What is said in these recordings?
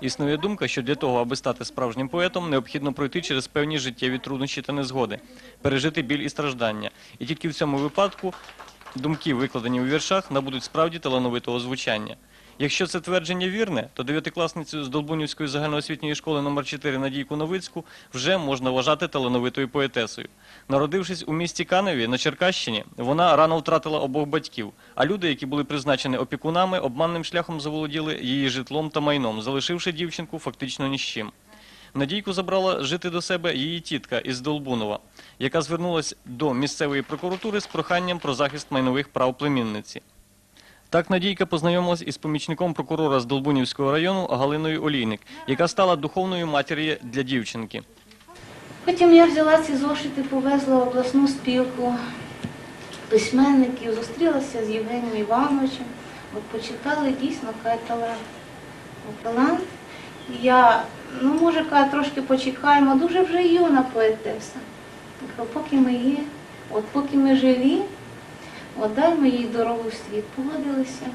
Існує думка, що для того, аби стати справжнім поетом, необхідно пройти через певні життєві труднощі та незгоди, пережити біль і страждання. І тільки в цьому випадку думки, викладені у віршах, набудуть справді талановитого звучання. Якщо це твердження вірне, то дев'ятикласницю з Долбунівської загальноосвітньої школи номер 4 Надійку Новицьку вже можна вважати талановитою поетесою. Народившись у місті Каневі на Черкащині, вона рано втратила обох батьків, а люди, які були призначені опікунами, обманним шляхом заволоділи її житлом та майном, залишивши дівчинку фактично ні з чим. Надійку забрала жити до себе її тітка із Долбунова, яка звернулася до місцевої прокуратури з проханням про захист майнових прав племінниці. Так Надійка познайомилась із помічником прокурора з Долбунівського району Галиною Олійник, яка стала духовною матір'ю для дівчинки. Потім я взяла ці зошити, повезла в обласну спілку письменників, зустрілася з Євгенієм Івановичем. От почитали дійсно каже талант. Талант. Я, ну може, каже, трошки почекаємо, дуже вже юна поетеса. Поки ми є, от поки ми живі, от даймо їй дорогу в світ. Погодилися.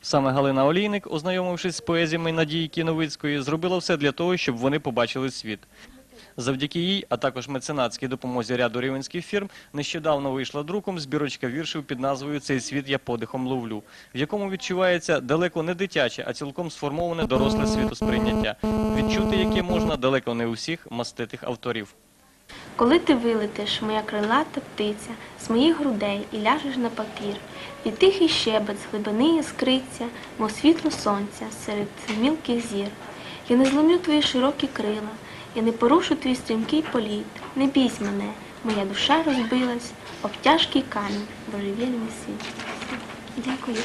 Саме Галина Олійник, ознайомившись з поезіями Надійки Новицької, зробила все для того, щоб вони побачили світ. Завдяки їй, а також меценатській допомозі ряду рівенських фірм, нещодавно вийшла друком збірочка віршів під назвою Цей світ я подихом ловлю, в якому відчувається далеко не дитяче, а цілком сформоване доросле світосприйняття, відчути яке можна далеко не у всіх маститих авторів. Коли ти вилетиш, моя крилата птиця, з моїх грудей і ляжеш на папір, і тихий щебет з глибини яскриться, мов світло сонця серед мілких зір. Я не зломлю твої широкі крила, я не порушу твій стрімкий політ. Не бійсь мене, моя душа розбилась об тяжкий камінь божевільний світ. Дякую.